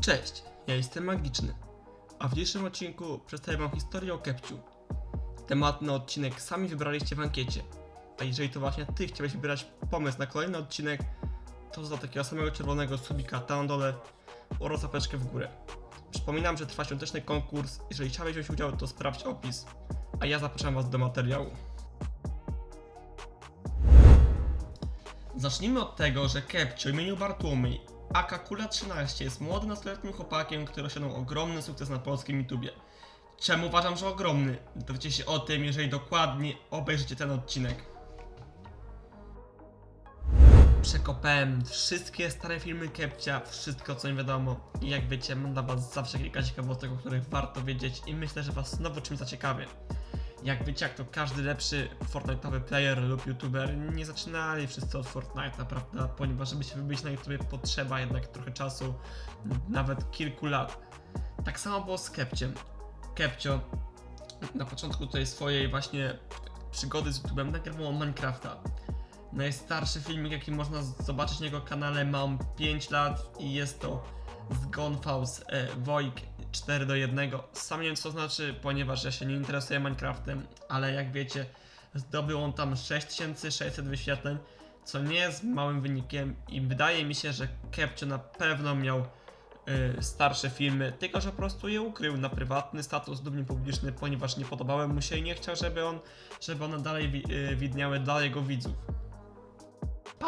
Cześć, ja jestem Magiczny, a w dzisiejszym odcinku przedstawię wam historię o Kepciu. Temat na odcinek sami wybraliście w ankiecie, a jeżeli to właśnie ty chciałeś wybrać pomysł na kolejny odcinek, to za takiego samego czerwonego subika tam dole oraz zapeczkę w górę. Przypominam, że trwa świąteczny konkurs, jeżeli chciałeś wziąć udział, to sprawdź opis, a ja zapraszam was do materiału. Zacznijmy od tego, że Kepcio o imieniu Bartłomiej, aka Kula 13 jest młodym nastoletnim chłopakiem, który osiągnął ogromny sukces na polskim YouTubie. Czemu uważam, że ogromny? Dowiecie się o tym, jeżeli dokładnie obejrzycie ten odcinek. Przekopałem wszystkie stare filmy Kepcia, wszystko co mi wiadomo i jak wiecie, mam dla was zawsze kilka ciekawostek, o których warto wiedzieć i myślę, że was znowu czymś zaciekawię. Jak wiecie, jak to każdy lepszy Fortnite'owy player lub YouTuber, nie zaczynali wszyscy od Fortnite'a, prawda? Ponieważ żeby się wybić na YouTubie potrzeba jednak trochę czasu, nawet kilku lat. Tak samo było z Kepciem. Kepcio na początku tej swojej właśnie przygody z YouTube'em nagrywał Minecrafta. Najstarszy filmik, jaki można zobaczyć na jego kanale, mam 5 lat i jest to z Gonfaus e, Wojk 4 do 1. Sam nie wiem co znaczy, ponieważ ja się nie interesuję Minecraftem, ale jak wiecie, zdobył on tam 6600 wyświetleń, co nie jest małym wynikiem i wydaje mi się, że Kepcio na pewno miał y, starsze filmy, tylko że po prostu je ukrył na prywatny status lub niepubliczny, ponieważ nie podobały mu się i nie chciał, żeby on, żeby one dalej wi- y, widniały dla jego widzów.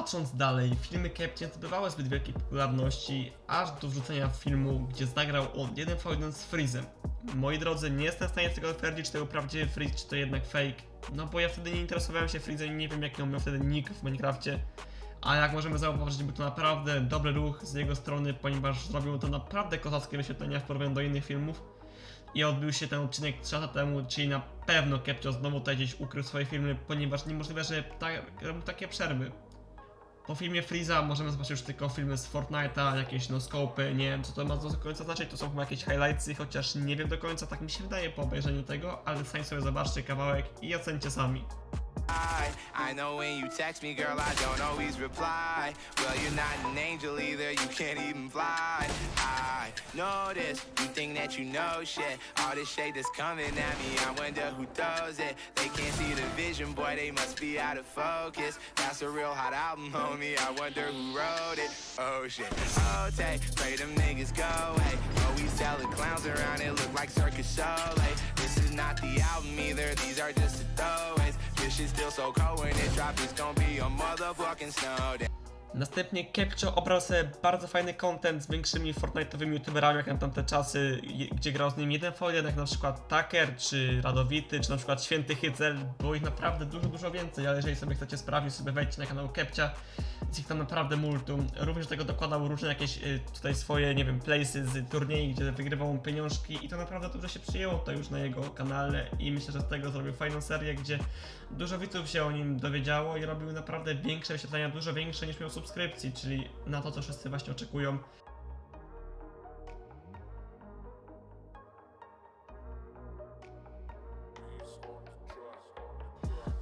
Patrząc dalej, filmy Kepcie nie zdobywały zbyt wielkiej popularności, aż do wrzucenia filmu, gdzie zagrał on 1v1 z Freezem. Moi drodzy, nie jestem w stanie tego twierdzić, czy to był prawdziwy Freeze, czy to jednak fake. No bo ja wtedy nie interesowałem się Freezem i nie wiem jaki on miał wtedy nick w Minecrafcie. A jak możemy zauważyć, był to naprawdę dobry ruch z jego strony, ponieważ zrobił to naprawdę kozackie wyświetlenia w porównaniu do innych filmów. I odbył się ten odcinek 3 lata temu, czyli na pewno Kepcio znowu tutaj gdzieś ukrył swoje filmy, ponieważ niemożliwe, że ta, robił takie przerwy. Po filmie Freeza możemy zobaczyć już tylko filmy z Fortnite'a, jakieś noscopy, nie wiem co to ma do końca znaczyć, to są chyba jakieś highlightsy, chociaż nie wiem do końca, tak mi się wydaje po obejrzeniu tego, ale sami sobie zobaczcie kawałek i ocencie sami. I, I know when you text me, girl, I don't always reply. Well, you're not an angel either, you can't even fly. I know this, you think that you know shit. All this shade that's coming at me, I wonder who does it. They can't see the vision, boy, they must be out of focus. That's a real hot album, homie, I wonder who wrote it. Oh shit, oh pray them niggas go, hey. Always oh, tell the clowns around it look like circus show. This is not the album either, these are just the throwaways. This still so cold when it drop, it's gonna be a motherfucking snow day. Następnie Kepcio obrał sobie bardzo fajny content z większymi Fortnite'owymi youtuberami jak na tamte czasy, gdzie grał z nim jeden v jak na przykład Tucker, czy Radowity, czy na przykład Święty Hycel. Było ich naprawdę dużo, dużo więcej, ale jeżeli sobie chcecie sprawdzić, sobie wejdźcie na kanał Kepcia, jest ich tam naprawdę multum. Również do tego dokładał różne jakieś y, tutaj swoje, nie wiem, playsy z turniej, gdzie wygrywał pieniążki i to naprawdę dobrze się przyjęło to już na jego kanale i myślę, że z tego zrobił fajną serię, gdzie dużo widzów się o nim dowiedziało i robił naprawdę większe wyświetlenia, dużo większe niż miał subskrypcji, czyli na to, co wszyscy właśnie oczekują.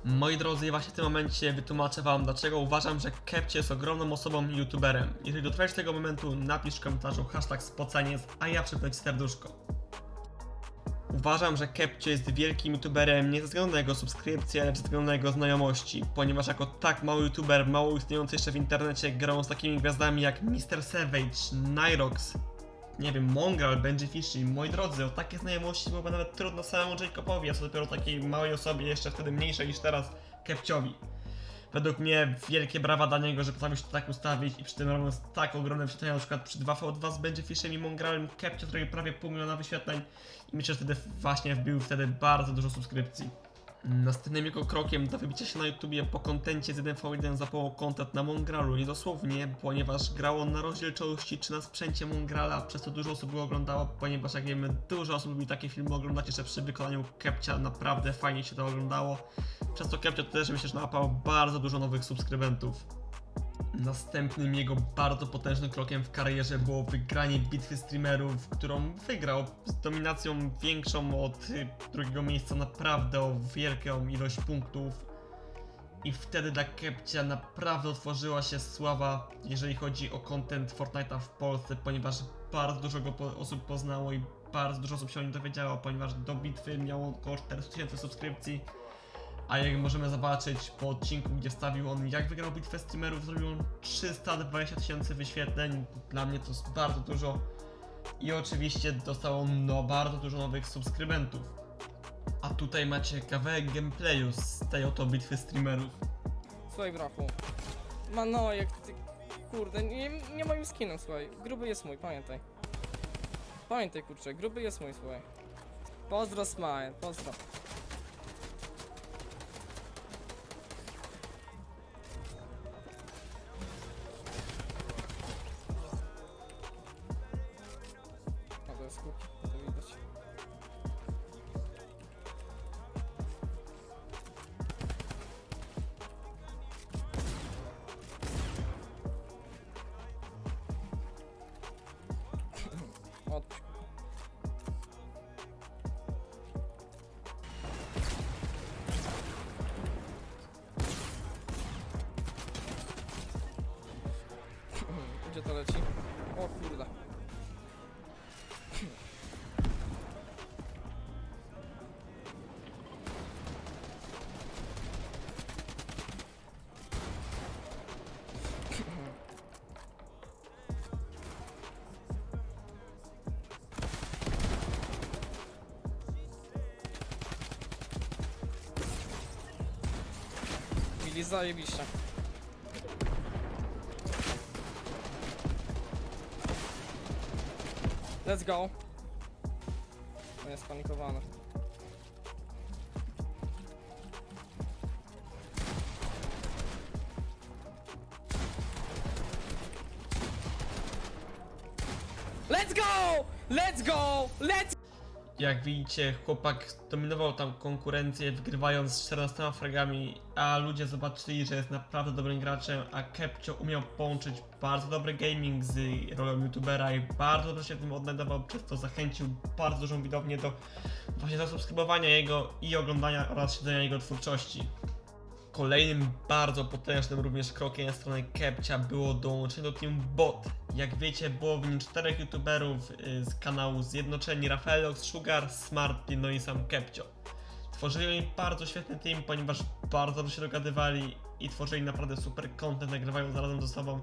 Moi drodzy, właśnie w tym momencie wytłumaczę wam, dlaczego uważam, że Kepcie jest ogromną osobą youtuberem. Jeżeli dotrwałeś do tego momentu, napisz w komentarzu hashtag spoceniec, a ja przypnę ci serduszko. Uważam, że Kepcio jest wielkim youtuberem nie ze względu na jego subskrypcje, ale ze względu na jego znajomości, ponieważ jako tak mały youtuber, mało istniejący jeszcze w internecie, grał z takimi gwiazdami jak Mr. Savage, Nyrox, nie wiem, Mongrel, Benji Fishy, moi drodzy, o takie znajomości byłoby nawet trudno samemu Jacobowi, a co dopiero takiej małej osobie, jeszcze wtedy mniejszej niż teraz, Kepciowi. Według mnie wielkie brawa dla niego, że potrafił się tak ustawić i przy tym robiąc tak ogromne wyświetlenia, na przykład przy 2v2 z Benji Fishem i Mongrelem, Kepcio zrobił prawie pół miliona wyświetleń i myślę, że wtedy właśnie wbił wtedy bardzo dużo subskrypcji. Następnym jego krokiem do wybicia się na YouTubie po kontencie z 1v1 zapałał kontent na Mongralu, niedosłownie, ponieważ grał on na rozdzielczości czy na sprzęcie Mongrala, przez to dużo osób go oglądało, ponieważ jak wiemy, dużo osób lubi takie filmy oglądać, jeszcze przy wykonaniu Kepcia naprawdę fajnie się to oglądało. Przez to Kepcia też myślę, że nałapał bardzo dużo nowych subskrybentów. Następnym jego bardzo potężnym krokiem w karierze było wygranie bitwy streamerów, którą wygrał z dominacją większą od y, drugiego miejsca, naprawdę o wielką ilość punktów. i wtedy dla Kepcia naprawdę otworzyła się sława, jeżeli chodzi o content Fortnite'a w Polsce, ponieważ bardzo dużo go po osób poznało i bardzo dużo osób się o nim dowiedziało, ponieważ do bitwy miało około 400 tysięcy subskrypcji. A jak możemy zobaczyć po odcinku, gdzie wstawił on jak wygrał bitwę streamerów, zrobił on 320 tysięcy wyświetleń. Dla mnie to jest bardzo dużo. I oczywiście dostał on no, bardzo dużo nowych subskrybentów. A tutaj macie kawałek gameplayu z tej oto bitwy streamerów. Słuchaj, brachu. Manojek, ty... Kurde, nie, nie moim skinem, słuchaj. Gruby jest mój, pamiętaj. Pamiętaj, kurczę, gruby jest mój, słuchaj. Pozdro, Smile, pozdro. Gdzie to leci? O kurde. Mili zajebiście. Let's go. On jest spanikowany. Let's go! Let's go! Let's Jak widzicie, chłopak dominował tam konkurencję, wygrywając 14 fragami, a ludzie zobaczyli, że jest naprawdę dobrym graczem, a Kepcio umiał połączyć bardzo dobry gaming z rolą youtubera i bardzo dobrze się w tym odnajdował, przez to zachęcił bardzo dużą widownię do właśnie zasubskrybowania jego i oglądania oraz śledzenia jego twórczości. Kolejnym bardzo potężnym również krokiem ze strony Kepcia było dołączenie do Team Bot. Jak wiecie, było w nim czterech youtuberów y, z kanału Zjednoczeni, Rafaelox, Sugar, Smart, no i sam Kepcio. Tworzyli oni bardzo świetny team, ponieważ bardzo dobrze się dogadywali i tworzyli naprawdę super content, nagrywając razem ze sobą.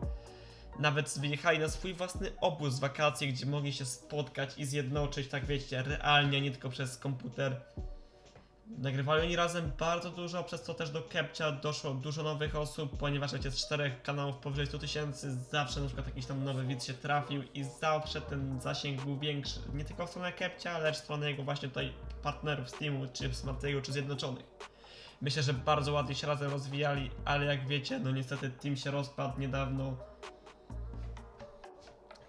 Nawet wyjechali na swój własny obóz z wakacji, gdzie mogli się spotkać i zjednoczyć, tak wiecie, realnie, nie tylko przez komputer. Nagrywali oni razem bardzo dużo, przez co też do Kepcia doszło dużo nowych osób, ponieważ jak jest czterech kanałów powyżej 100 tysięcy, zawsze na przykład jakiś tam nowy widz się trafił i zawsze ten zasięg był większy. Nie tylko w stronę Kepcia, lecz w stronę jego właśnie tutaj partnerów z Teamu, czy Smartego, czy Zjednoczonych. Myślę, że bardzo ładnie się razem rozwijali, ale jak wiecie, no niestety Team się rozpadł niedawno.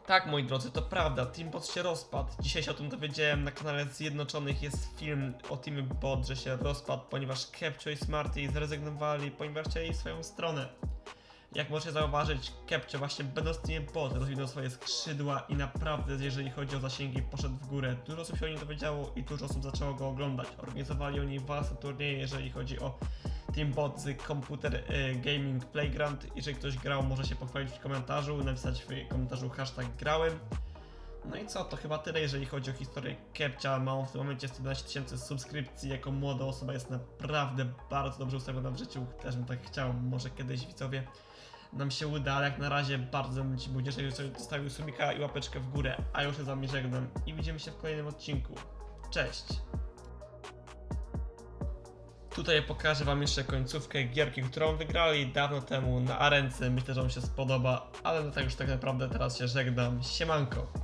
Tak, moi drodzy, to prawda, Teambot się rozpadł. Dzisiaj się o tym dowiedziałem, na kanale Zjednoczonych jest film o Team Bot, że się rozpadł, ponieważ Kepcio i Smarty zrezygnowali, ponieważ chcieli swoją stronę. Jak możecie zauważyć, Kepcio właśnie będąc Team Bot rozwinął swoje skrzydła i naprawdę, jeżeli chodzi o zasięgi, poszedł w górę. Dużo osób się o nim dowiedziało i dużo osób zaczęło go oglądać. Organizowali oni własne turnieje, jeżeli chodzi o Teambot z Computer y, Gaming Playground. Jeżeli ktoś grał, może się pochwalić w komentarzu, napisać w komentarzu hashtag grałem. No i co, to chyba tyle, jeżeli chodzi o historię Kepcia. Ma w tym momencie 112 tysięcy subskrypcji. Jako młoda osoba jest naprawdę bardzo dobrze ustawiona w życiu. Też bym tak chciał, może kiedyś widzowie nam się uda, ale jak na razie bardzo bym Ci był jeżeli zostawił sumika i łapeczkę w górę. A już się z Wami żegnam i widzimy się w kolejnym odcinku. Cześć! Tutaj pokażę Wam jeszcze końcówkę gierki, którą wygrali dawno temu na arence. Myślę, że Wam się spodoba, ale no tak już tak naprawdę teraz się żegnam. Siemanko!